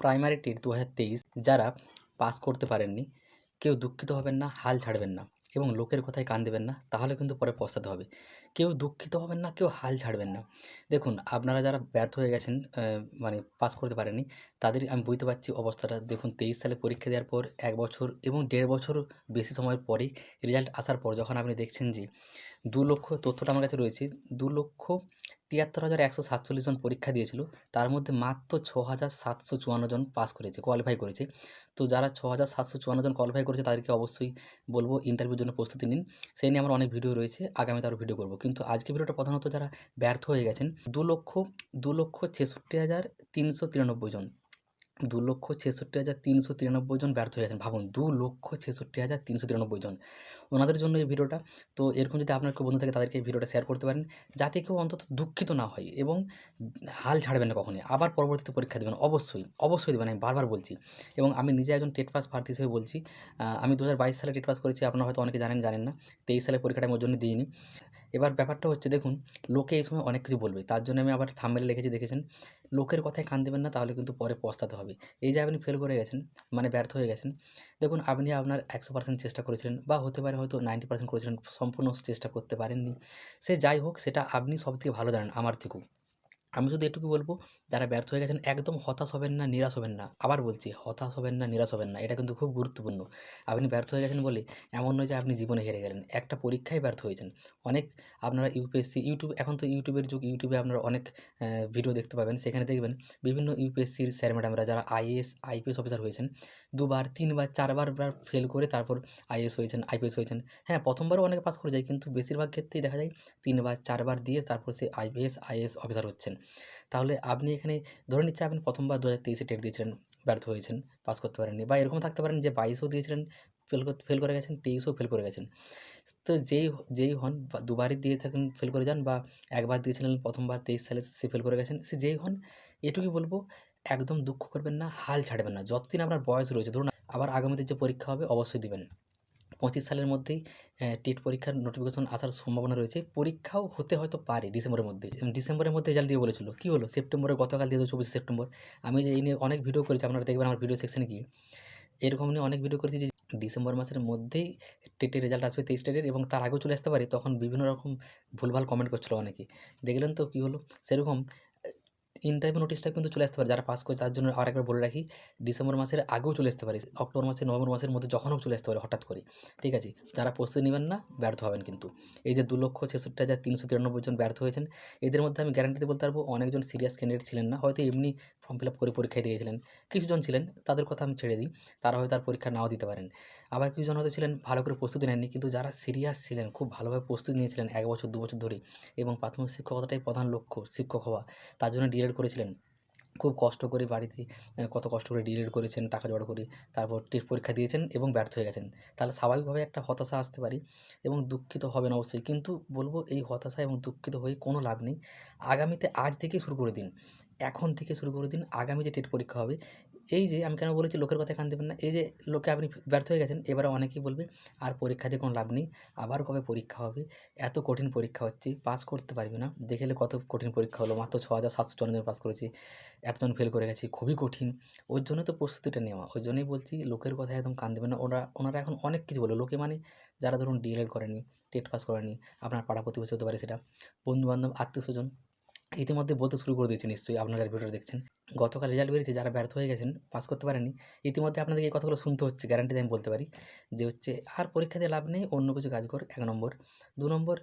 Primary TET দু হাজার তেইশ যারা পাস করতে পারেননি, কেউ দুঃখিত হবেন না, হাল ছাড়বেন না এবং লোকের কথায় কান দেবেন না, তাহলে কিন্তু পরে পস্তাতে হবে। কেউ দুঃখিত হবেন না, কেউ হাল ছাড়বেন না। দেখুন, আপনারা যারা ব্যর্থ হয়ে গেছেন মানে পাস করতে পারেননি, তাদের আমি বুঝতে পারছি অবস্থাটা। দেখুন, তেইশ সালে পরীক্ষা দেওয়ার পর এক বছর এবং দেড় বছর বেশি সময়ের পরেই রেজাল্ট আসার পর যখন আপনি দেখছেন যে দু লক্ষ তথ্যটা আমার কাছে রয়েছে, দু লক্ষ তিয়াত্তর হাজার একশো সাতচল্লিশ জন পরীক্ষা দিয়েছিল। তার মধ্যে মাত্র ছ হাজার সাতশো চুয়ান্ন জন পাস করেছে কোয়ালিফাই করেছে। তো যারা ছ হাজার সাতশো চুয়ান্ন জন কোয়ালিফাই করেছে, তাদেরকে অবশ্যই বলব ইন্টারভিউর জন্য প্রস্তুতি নিন। সেই নিয়ে আমার অনেক ভিডিও রয়েছে, আগামীতে আরও ভিডিও করব। কিন্তু আজকে ভিডিওটা প্রধানত যারা ব্যর্থ হয়ে গেছেন, দু লক্ষ দু লক্ষ ছেষট্টি হাজার তিনশো তিরানব্বই জন। দু লক্ষ ছেষট্টি হাজার তিনশো তিরানব্বই জন ব্যর্থ হয়ে গেছেন। ভাবুন, দু লক্ষ ছেষট্টি হাজার তিনশো তিরানব্বই জন। ওনাদের জন্য এই ভিডিওটা, তো এরকম যদি আপনার কেউ বন্ধু থাকে, তাদেরকে এই ভিডিওটা শেয়ার করতে পারেন, যাতে কেউ অন্তত দুঃখিত না হয় এবং হাল ছাড়বেন না কখনই। আবার পরবর্তীতে পরীক্ষা দেবেন, অবশ্যই অবশ্যই দেবেন, আমি বারবার বলছি। এবং আমি নিজে একজন টেট পাস প্রার্থী হিসেবে বলছি আমি দু হাজার বাইশ সালে টেট পাস করেছি, আপনারা হয়তো অনেকে জানেন জানেন না, তেইশ সালে পরীক্ষাটা আমি ওর জন্য দিইনি। এবার ব্যাপারটা হচ্ছে দেখুন, লোকে এই সময় অনেক কিছু বলবে। তার জন্য আমি আবার থামেলে লিখেছি, দেখেছেন? লোকের কথায় কান দেবেন না, তাহলে কিন্তু পরে পস্তাতে হবে। এই যে আপনি ফেল করে গেছেন মানে ব্যর্থ হয়ে গেছেন, দেখুন আপনি আপনার একশো পার্সেন্ট চেষ্টা করেছিলেন বা হতে পারে হয়তো নাইনটি পার্সেন্ট করেছিলেন, সম্পূর্ণ চেষ্টা করতে পারেননি। সে যাই হোক, সেটা আপনি সবথেকে ভালো জানেন, আমার থেকেও। আমি শুধু এটুকু বলব, যারা ব্যর্থ হয়ে গেছেন, একদম হতাশ হবেন না, নিরাশ হবেন না। আবার বলছি, হতাশ হবেন না, নিরাশ হবেন না, এটা কিন্তু খুব গুরুত্বপূর্ণ। আপনি ব্যর্থ হয়ে গেছেন বলে এমন নয় যে আপনি জীবনে হেরে গেলেন। একটা পরীক্ষায় ব্যর্থ হয়েছেন। অনেক আপনারা ইউপিএসসি, ইউটিউব, এখন তো ইউটিউবের যুগ, ইউটিউবে আপনারা অনেক ভিডিও দেখতে পাবেন। সেখানে দেখবেন বিভিন্ন ইউপিএসসির স্যার ম্যাডামরা যারা আইএস আইপিএস অফিসার হয়েছেন, দুবার, তিনবার, চারবার ফেল করে তারপর আইএস হয়েছেন, আইপিএস হয়েছেন। হ্যাঁ প্রথমবারও অনেকে পাস করে যায়, কিন্তু বেশিরভাগ ক্ষেত্রেই দেখা যায়, তিনবার, চারবার দিয়ে তারপর সে আইপিএস আইএস অফিসার হচ্ছেন। তাহলে আপনি এখানে ধরে নিচ্ছে আপনি প্রথমবার দু হাজার তেইশে টেট দিয়েছিলেন, ব্যর্থ হয়েছেন, পাস করতে পারেননি বা এরকম থাকতে পারেন যে বাইশও দিয়েছিলেন ফেল করতে ফেল করে গেছেন, তেইশও ফেল করে গেছেন। তো যেই যেই হন দুবারই দিয়ে থাকেন ফেল করে যান বা একবার দিয়েছিলেন প্রথমবার তেইশ সালে সে ফেল করে গেছেন, সে যেই হন এটুকুই বলব একদম দুঃখ করবেন না, হাল ছাড়বেন না। যতদিন আপনার বয়স রয়েছে, ধরুন আবার আগামীতে যে পরীক্ষা হবে, অবশ্যই দিবেন। পঁচিশ সালের মধ্যেই টেট পরীক্ষার নোটিফিকেশন আসার সম্ভাবনা রয়েছে। পরীক্ষাও হতে হয়তো পারে ডিসেম্বরের মধ্যে। ডিসেম্বরের মধ্যে রেজাল্ট দিয়ে বলেছিল। কী হলো? সেপ্টেম্বরে গতকাল দিয়ে চব্বিশে সেপ্টেম্বর। আমি যে এই নিয়ে অনেক ভিডিও করেছি, আপনারা দেখবেন আমার ভিডিও সেকশানে গিয়ে এরকম নিয়ে অনেক ভিডিও করেছি যে ডিসেম্বর মাসের মধ্যেই টেটের রেজাল্ট আসবে তেইশ টেটের এবং তার আগেও চলে আসতে পারে। তখন বিভিন্ন রকম ভুলভাল কমেন্ট করছিল অনেকে। দেখলেন তো কী হলো? সেরকম ইন্টারভিউ নোটিশটা কিন্তু চলে আসতে পারে। যারা পাস করে, তার জন্য আর একবার বলে রাখি ডিসেম্বর মাসের আগেও চলে আসতে পারে। অক্টোবর মাসে নভেম্বর মাসের মধ্যে যখন হোক চলে আসতে পারে হঠাৎ করে ঠিক আছে? যারা প্রস্তুতি নেবেন না, ব্যর্থ হবেন কিন্তু। এই যে দু লক্ষ ছেষট্টি হাজার তিনশো তিরানব্বই জন ব্যর্থ হয়েছেন, এদের মধ্যে আমি গ্যারান্টিতে বলতে পারব, অনেকজন সিরিয়াস ক্যান্ডিডেট ছিলেন না। হয়তো এমনি ফর্ম ফিল আপ করে পরীক্ষায় দিয়েছিলেন কিছুজন ছিলেন, তাদের কথা আমি ছেড়ে দিই। তারা হয়তো আর পরীক্ষা নাও দিতে পারেন। আবার কিছুজন হয়তো ছিলেন ভালো করে প্রস্তুতি নেননি কিন্তু যারা সিরিয়াস ছিলেন, খুব ভালোভাবে প্রস্তুতি নিয়েছিলেন এক বছর, দু বছর ধরে এবং প্রাথমিক শিক্ষকতাটাই প্রধান লক্ষ্য শিক্ষক হওয়া। তার জন্য ডিএড করেছিলেন। খুব কষ্ট করে বাড়িতে কত কষ্ট করে ডিএড করেছেন, টাকা জোগাড় করে তারপর টেস্ট পরীক্ষা দিয়েছেন এবং ব্যর্থ হয়ে গেছেন। তাহলে স্বাভাবিকভাবে একটা হতাশা আসতে পারে এবং দুঃখিত হবেন অবশ্যই। কিন্তু বলব এই হতাশা এবং দুঃখিত হয়ে কোনো লাভ নেই। আগামীতে আজ থেকে শুরু করে দিন। এখন থেকে শুরু করে দিন, আগামী যে টেট পরীক্ষা হবে, এই যে আমি কেন বলেছি লোকের কথায় কান দেবেন না, এই যে লোকে আপনি ব্যর্থ হয়ে গেছেন, এবারে অনেকেই বলবে, আর পরীক্ষা দিয়ে কোনো লাভ নেই, আবার কবে পরীক্ষা হবে? এত কঠিন পরীক্ষা হচ্ছে পাস করতে পারবে না। দেখলে কত কঠিন পরীক্ষা হলো, মাত্র ছ হাজার সাতশো জন পাস করেছি, এতজন ফেল করে গেছি, খুবই কঠিন। ওর জন্য তো প্রস্তুতিটা নেওয়া ওই জন্যই বলছি লোকের কথা একদম কান দেবেন না, ওরা, ওনারা এখন অনেক কিছু বলে, লোকে মানে যারা ধরুন ডিএলএড করেনি, টেট পাস করেনি, আপনার পাড়া প্রতিবেশী হতে পারে সেটা, বন্ধুবান্ধব, আত্মীয় স্বজন ইতিমধ্যে বলতে শুরু করে দিয়েছে নিশ্চয়ই, আপনারা ভিডিওটা দেখছেন। গতকাল রেজাল্ট বেরিয়েছে, যারা ব্যর্থ হয়ে গেছেন পাস করতে পারেনি ইতিমধ্যে আপনাদের এই কথাগুলো শুনতে হচ্ছে গ্যারান্টি আমি বলতে পারি, যে হচ্ছে, আর পরীক্ষা দিয়ে লাভ নেই, অন্য কিছু কাজ কর, এক নম্বর। দু নম্বর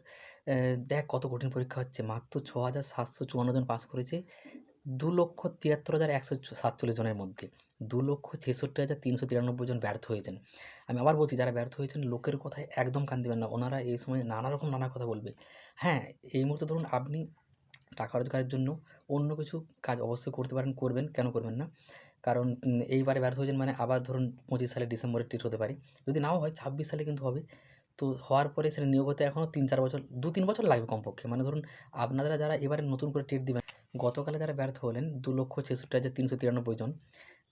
দেখ কত কঠিন পরীক্ষা হচ্ছে, মাত্র ছ হাজার সাতশো চুয়ান্ন জন পাস করেছে, দু লক্ষ তিয়াত্তর হাজার একশো সাতচল্লিশ জনের মধ্যে। দু লক্ষ ছেষট্টি হাজার তিনশো তিরানব্বই জন ব্যর্থ হয়েছেন। আমি আবার বলছি, যারা ব্যর্থ হয়েছেন, লোকের কথায় একদম কান দেবেন না, ওনারা এই সময় নানা রকম নানা কথা বলবে। হ্যাঁ এই মুহূর্তে ধরুন আপনি টাকা রোজগারের জন্য অন্য কিছু কাজ অবশ্যই করতে পারেন, করবেন, কেন করবেন না? কারণ এইবারে ব্যর্থ হয়েছেন মানে আবার ধরুন পঁচিশ সালে ডিসেম্বরে ট্রিট হতে পারে। যদি নাও হয় ছাব্বিশ সালে কিন্তু হবে। তো হওয়ার পরে সেটা নিয়োগ হতে এখনও তিন চার বছর, দু তিন বছর লাগবে কমপক্ষে। মানে ধরুন আপনারা যারা এবারে নতুন করে ট্রিট দেবেন, গতকালে যারা ব্যর্থ হলেন, দু লক্ষ ছেষট্টি হাজার তিনশো তিরানব্বই জন।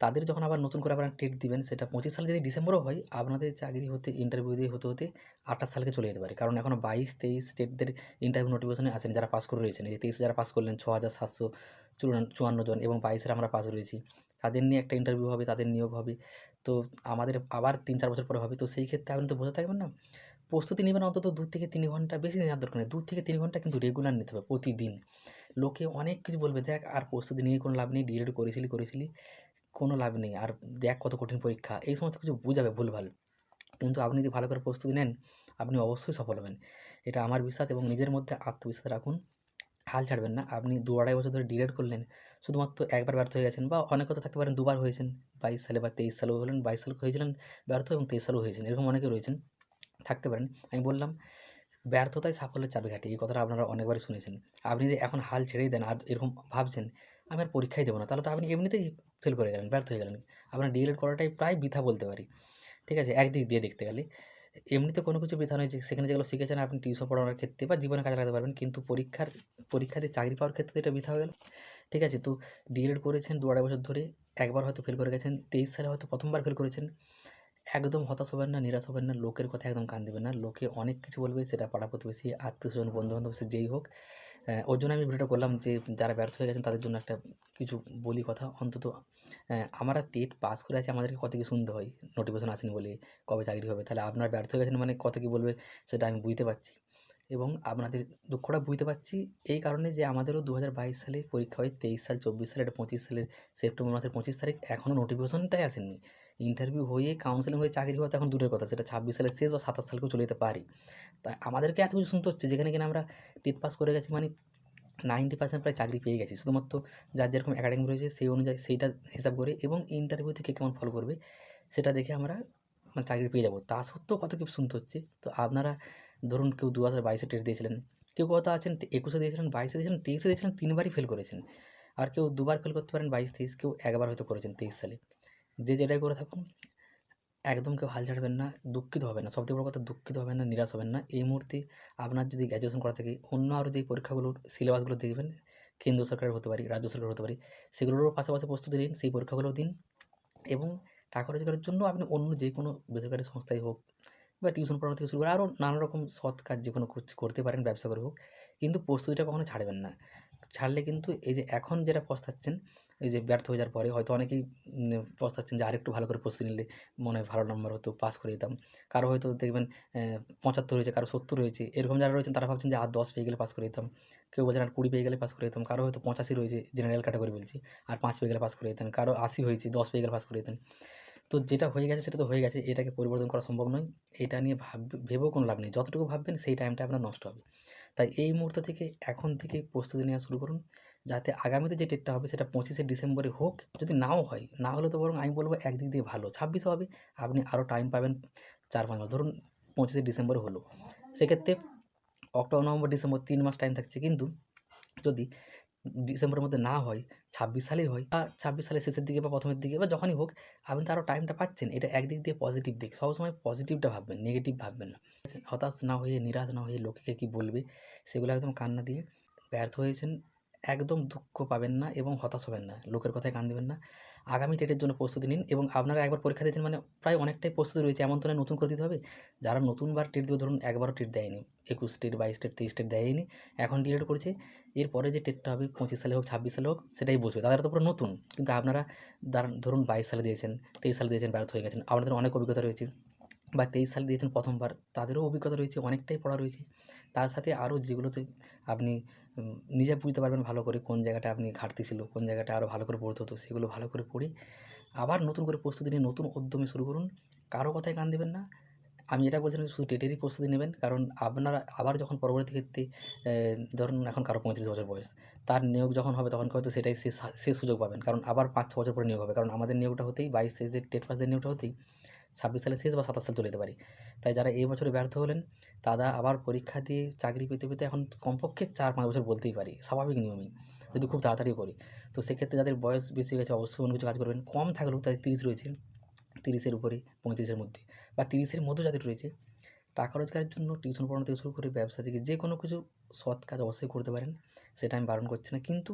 তাদের যখন আবার নতুন করে আপনারা টেট দিবেন, সেটা পঁচিশ সালে যদি ডিসেম্বরও হয়, আপনাদের চাকরি হতে ইন্টারভিউ দিয়ে হতে হতে আঠাশ সালকে চলে যেতে পারে। কারণ এখনও বাইশ, তেইশ স্টেটদের ইন্টারভিউ নোটিফিকেশনে আসেন, যারা পাস করে রয়েছেন। এই তেইশে যারা পাস করলেন, ছ হাজার সাতশো চুয়ান্ন জন এবং বাইশের আমরা পাস রয়েছি। তাদের নিয়ে একটা ইন্টারভিউ হবে, তাদের নিয়োগ হবে। তো আমাদের আবার তিন চার বছর পরে হবে। তো সেই ক্ষেত্রে আপনি তো বসে থাকবেন না। প্রস্তুতি নেবেন অন্তত দু থেকে তিন ঘণ্টা, বেশি নেওয়ার দরকার নেই। দু থেকে তিন ঘণ্টা কিন্তু রেগুলার নিতে হবে প্রতিদিন। লোকে অনেক কিছু বলবে, দেখ, আর প্রস্তুতি নিয়ে কোনো লাভ নেই ডিএড করেছিলি করেছিলি। কোনো লাভ নেই। আর দেখ কত কঠিন পরীক্ষা। এই সমস্ত কিছু বুঝাবে ভুলভাল। কিন্তু আপনি যদি ভালো করে প্রস্তুতি নেন, আপনি অবশ্যই সফল হবেন। এটা আমার বিশ্বাস এবং নিজের মধ্যে আত্মবিশ্বাস রাখুন। হাল ছাড়বেন না। আপনি দু আড়াই বছর ধরে ডিলেট করলেন, শুধুমাত্র একবার ব্যর্থ হয়ে গেছেন বা অনেক কথা থাকতে পারেন, দুবার হয়েছেন। বাইশ সালে বা তেইশ সালেও হলেন, বাইশ সালে হয়েছিলেন, ব্যর্থ এবং তেইশ সালেও হয়েছেন। এরকম অনেকে রয়েছেন, থাকতে পারেন। আমি বললাম, ব্যর্থতাই সাফল্যের চাবিকাঠি এই কথাটা আপনারা অনেকবারই শুনেছেন। আপনি যদি এখন হাল ছেড়েই দেন আর এরকম ভাবছেন, আমি আর পরীক্ষাই দেবো না। তাহলে তো আপনি এমনিতেই ফেল করে গেলেন, ব্যর্থ হয়ে গেলেন। আপনার ডিএলএড করাটাই প্রায় বৃথা বলতে পারি। ঠিক আছে? একদিক দিয়ে দেখতে গেলে। এমনিতে কোনো কিছু বৃথা নয় যে, সেখানে যেগুলো শিখেছেন আপনি টিউশন পড়ানোর ক্ষেত্রে বা জীবনে কাজে লাগাতে পারবেন, কিন্তু পরীক্ষার, পরীক্ষাতে চাকরি পাওয়ার ক্ষেত্রে এটা বৃথা হয়ে গেল। ঠিক আছে? তো ডিএলএড করেছেন দু আড়াই বছর ধরে, একবার হয়তো ফেল করে গেছেন, তেইশ সালে হয়তো প্রথমবার ফেল করেছেন। একদম হতাশ হবেন না, নিরাশ হবেন না, লোকের কথা একদম কান দেবেন না। লোকে অনেক কিছু বলবে, সেটা পাড়া প্রতিবেশী আত্মীয় স্বজন বন্ধু বান্ধব সে যেই হোক। ওর জন্য আমি ভিডিওটা করলাম যে যারা ব্যর্থ হয়ে গেছেন তাদের জন্য একটা কিছু বলি কথা। অন্তত আহ, আমরা টেট পাস করে আছি আমাদেরকে কত কি শুনতে হয় নোটিফিকেশন আসেনি বলে কবে চাকরি হবে? তাহলে আপনার ব্যর্থ হয়ে গেছেন মানে কত কী বলবে সেটা আমি বুঝতে পারছি। এবং আপনাদের দুঃখটা বুঝতে পারছি এই কারণে যে আমাদেরও দু হাজার বাইশ সালে পরীক্ষা হয় তেইশ সাল চব্বিশ সালে এটা পঁচিশ সালের সেপ্টেম্বর মাসের পঁচিশ তারিখ এখনও নোটিফিকেশনটাই আসেনি। ইন্টারভিউ হয়ে কাউন্সেলিং হয়ে চাকরি হওয়া তো এখন দূরের কথা, সেটা ছাব্বিশ সালের শেষ বা সাতাশ সালকেও চলে যেতে পারি। তাই আমাদেরকে এত কিছু শুনতে হচ্ছে, যেখানে কিনা আমরা টেট পাস করে গেছি মানে নাইনটি পার্সেন্ট প্রায় চাকরি পেয়ে গেছি। শুধুমাত্র যার যেরকম একাডেমি রয়েছে, সেই অনুযায়ী সেইটা হিসাব করে এবং ইন্টারভিউতে কে কেমন ফলো করবে, সেটা দেখে আমরা মানে চাকরি পেয়ে যাব। তা সত্ত্বেও কত কিছু শুনতে হচ্ছে, তো আপনারা ধরুন কেউ দু হাজার বাইশে টেট দিয়েছিলেন, কেউ কত আছেন একুশে দিয়েছিলেন, বাইশে দিয়েছিলেন, তেইশে দিয়েছিলেন, তিনবারই ফেল করেছেন। আর কেউ দুবার ফেল করতে পারেন, বাইশ, তেইশ, কেউ একবার হয়তো করেছেন, তেইশ সালে। যে যেটাই করে থাকুন, একদম কেউ হাল ছাড়বেন না, দুঃখিত হবেন না। সবথেকে বড় কথা, দুঃখিত হবেন না, নিরাশ হবেন না। এই মুহূর্তে আপনার যদি গ্র্যাজুয়েশন করা থাকে, অন্য আরও যেই পরীক্ষাগুলোর সিলেবাসগুলো দেখবেন, কেন্দ্র সরকারের হতে পারে, রাজ্য সরকারের হতে পারে সেগুলোরও পাশাপাশি প্রস্তুতি নিন, সেই পরীক্ষাগুলো দিন এবং টাকা রোজগারের জন্য আপনি অন্য যে কোনো বেসরকারি সংস্থায় হোক বা টিউশন পড়ানো থেকে শুরু করে আরও নানা রকম সৎ কাজ যে কোনো করতে পারেন, ব্যবসা করে হোক। কিন্তু প্রস্তুতিটা কখনো ছাড়বেন না। ছাড়লে কিন্তু এই যে এখন যেটা পস্তাচ্ছেন এই যে ব্যর্থ হয়ে যাওয়ার পরে হয়তো অনেকেই পস্তাচ্ছেন যে আরেকটু ভালো করে প্রস্তুতি নিলে মনে হয় ভালো নম্বর হতো পাস করে দিতাম। কারও হয়তো দেখবেন পঁচাত্তর হয়েছে, কারও সত্তর হয়েছে। এরকম যারা রয়েছেন তারা ভাবছেন যে, আর দশ পেয়ে গেলে পাস করে দিতাম। কেউ বলছেন, আর কুড়ি পেয়ে গেলে পাস করে দিতাম। কারও হয়তো পঁচাশি রয়েছে জেনারেল ক্যাটাগরি বলছি, আর পাঁচ পেয়ে গেলে পাস করে দিতেন। কারও আশি হয়েছে, দশ পেয়ে গেলে পাস করে দিতেন। তো যেটা হয়ে গেছে, সেটা তো হয়ে গেছে, এটাকে পরিবর্তন করা সম্ভব নয়। এটা নিয়ে ভাব, ভেবেও কোনো লাভ নেই। যতটুকু ভাববেন, সেই টাইমটা আপনার নষ্ট হবে। তাই এই মুহূর্ত থেকে, এখন থেকে প্রস্তুতি নেওয়া শুরু করুন। যাতে আগামীতে যে ডেটটা হবে সেটা পঁচিশে ডিসেম্বরে হোক, যদি নাও হয়, না হলে তো বরং আমি বলব একদিক দিয়ে ভালো। ছাব্বিশে হবে, আপনি আরও টাইম পাবেন চার পাঁচ মাস। ধরুন পঁচিশে ডিসেম্বরে হলো। সেক্ষেত্রে অক্টোবর, নভেম্বর, ডিসেম্বর তিন মাস টাইম থাকছে। কিন্তু যদি ডিসেম্বরের মধ্যে না হয়, ছাব্বিশ সালেই হয়, বা ছাব্বিশ সালের শেষের দিকে বা প্রথমের দিকে বা যখনই হোক, আপনি তো আরও টাইমটা পাচ্ছেন। এটা একদিক দিয়ে পজিটিভ দিক। সবসময় পজিটিভটা ভাববেন নেগেটিভ ভাববেন না। হতাশ না হয়ে, নিরাশ না হয়ে লোকে কী বলবে, সেগুলো একদম কান্না দিয়ে ব্যর্থ হয়েছেন। একদম দুঃখ পাবেন না এবং হতাশ হবেন না। লোকের কথায় কান দেবেন না। আগামী টেটের জন্য প্রস্তুতি নিন এবং আপনারা একবার পরীক্ষা দিয়েছেন মানে প্রায় অনেকটাই প্রস্তুতি রয়েছে। এমন তো নতুন করে দিতে হবে। যারা নতুনবার টেট দেবে, ধরুন একবারও টেট দেয়নি। একুশ টেট, বাইশ টেট, তেইশ টেট দেয়নি। এখন ডিএড করেছে। এরপরে যে টেটটা হবে, পঁচিশ সালে হোক, ছাব্বিশ সালে হোক, সেটাই বসবে। তাদের তো পুরো নতুন। কিন্তু আপনারা, ধরুন বাইশ সালে দিয়েছেন, তেইশ সালে দিয়েছেন, ব্যর্থ হয়ে গেছেন। আপনাদের অনেক অভিজ্ঞতা রয়েছে। বা তেইশ সালে দিয়েছেন প্রথমবার, তাদেরও অভিজ্ঞতা রয়েছে, অনেকটাই পড়া রয়েছে। তার সাথে আরও যেগুলোতে আপনি নিজে বুঝতে পারবেন ভালো করে কোন জায়গাটা আপনি ঘাটতি ছিল, কোন জায়গাটা আরও ভালো করে পড়তে হতো, সেগুলো ভালো করে পড়ে আবার নতুন করে প্রস্তুতি নিয়ে নতুন উদ্যমে শুরু করুন। কারও কথায় কান দেবেন না। আমি এটা বলছি না শুধু টেটেরই প্রস্তুতি নেবেন, কারণ আপনারা আবার যখন পরবর্তী ক্ষেত্রে ধরুন এখন কারও পঁয়ত্রিশ বছর বয়স, তার নিয়োগ যখন হবে তখন হয়তো সেটাই শেষ শেষ সুযোগ পাবেন, কারণ আবার পাঁচ ছ বছর পরে নিয়োগ হবে, কারণ আমাদের নিয়োগটা হতেই বাইশ শেষের টেট পাসদের নিয়োগটা হতেই ছাব্বিশ সালে শেষ বা সাতাশ সাল চলে যেতে পারে। তাই যারা এই বছরে ব্যর্থ হলেন, তারা আবার পরীক্ষা দিয়ে চাকরি পেতে পেতে এখন কমপক্ষে চার পাঁচ বছর বলতেই পারি, স্বাভাবিক নিয়মেই, যদি খুব তাড়াতাড়ি করি। তো সেক্ষেত্রে যাদের বয়স বেশি হয়ে গেছে অবশ্যই অন্য কিছু কাজ করবেন। কম থাকলেও তাদের তিরিশ রয়েছে, তিরিশের উপরে, পঁয়ত্রিশের মধ্যে বা তিরিশের মধ্যে যাদের রয়েছে, টাকা রোজগারের জন্য টিউশন পড়ানো থেকে শুরু করে ব্যবসা থেকে যে কোনো কিছু সৎ কাজ অবশ্যই করতে পারেন, সেটা আমি বারণ করছি না। কিন্তু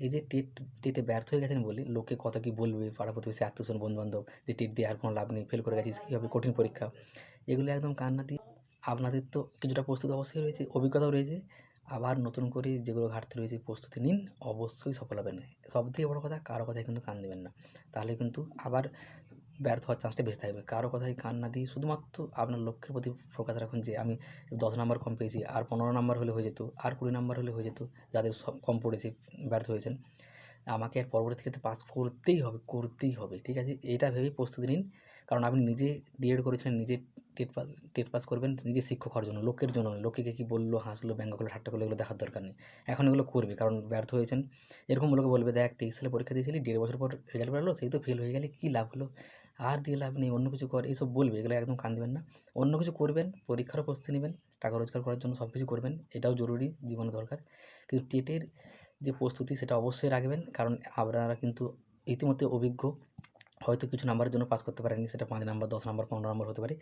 এই যে টেট, টেটে ব্যর্থ হয়ে গেছেন বলে লোকে কত কী বলবে? পাড়া প্রতিবেশী, আত্মীয়স্বজন, বন্ধুবান্ধব যে টেট দিয়ে আর কোনো লাভ নেই ফেল করে গেছিস কী হবে কঠিন পরীক্ষা। এগুলো একদম কান্না দিয়ে আপনাদের তো কিছুটা প্রস্তুতি অবশ্যই রয়েছে, অভিজ্ঞতাও রয়েছে। আবার নতুন করে যেগুলো ঘাটতি রয়েছে, প্রস্তুতি নিন, অবশ্যই সফল হবেন। সবথেকে বড় কথা, কারও কথায় কিন্তু কান দেবেন না। তাহলে কিন্তু আবার ব্যর্থ হওয়ার চান্সটা বেশি থাকবে। কারও কথায় কান না দিয়ে শুধুমাত্র আপনার লক্ষ্যের প্রতি ফোকাস রাখুন যে, আমি দশ নাম্বার কম পেয়েছি, আর পনেরো নাম্বার হলে হয়ে যেত, আর কুড়ি নাম্বার হলে হয়ে যেত, যাদের সব কম পড়েছে, ব্যর্থ হয়েছেন। আমাকে আর পরবর্তী ক্ষেত্রে পাস করতেই হবে করতেই হবে, ঠিক আছে? এটা ভেবেই প্রস্তুতি নিন। কারণ আপনি নিজে ডিএড করেছিলেন, নিজে টেট পাস টেট পাস করবেন, নিজে শিক্ষক হওয়ার জন্য, লোকের জন্য নয়, লোকে কে কী বলল, হাসলো, ব্যঙ্গ করল, ঠাট্টা করল, এগুলো দেখার দরকার নেই। এখন এগুলো করবে, কারণ ব্যর্থ হয়েছেন। এরকম লোকে বলবে, দেখ, তেইশ সালে পরীক্ষা দিয়েছিলি, দেড় বছর পর রেজাল্ট বেরোলো, সেই তো ফেল হয়ে গেলে, কী লাভ হলো? আর দিয়ে লাভ নেই অন্য কিছু কর, এইসব বলবে, এগুলো একদম কান দেবেন না। অন্য কিছু করবেন পরীক্ষারও প্রস্তুতি নেবেন, টাকা রোজগার করার জন্য সব কিছু করবেন, এটাও জরুরি, জীবনে দরকার। কিন্তু টেটের যে প্রস্তুতি, সেটা অবশ্যই রাখবেন, কারণ আপনারা কিন্তু ইতিমধ্যে অভিজ্ঞ, হয়তো কিছু নাম্বারের জন্য পাস করতে পারেননি, সেটা পাঁচ নাম্বার, দশ নাম্বার, পনেরো নাম্বার হতে পারে।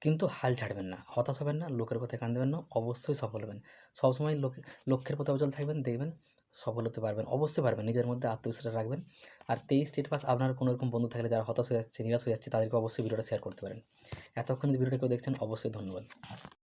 কিন্তু হাল ছাড়বেন না, হতাশ হবেন না, লোকের কথায় কান দেবেন না, অবশ্যই সফল হবেন। সবসময় লোকে, লক্ষ্যের পথে অচল থাকবেন, দেখবেন সফল হতে পারবেন, অবশ্যই পারবেন, নিজের মধ্যে আত্মবিশ্বাস রাখবেন। আর তেইশ স্টেট পাস আপনার কোনো রকম বন্ধু থাকলে যারা হতাশ হয়ে যাচ্ছে, নিরাশ হয়ে যাচ্ছে, তাদেরকে অবশ্যই ভিডিওটা শেয়ার করতে পারেন। এতক্ষণ যদি ভিডিওটা কেউ দেখছেন, অবশ্যই ধন্যবাদ।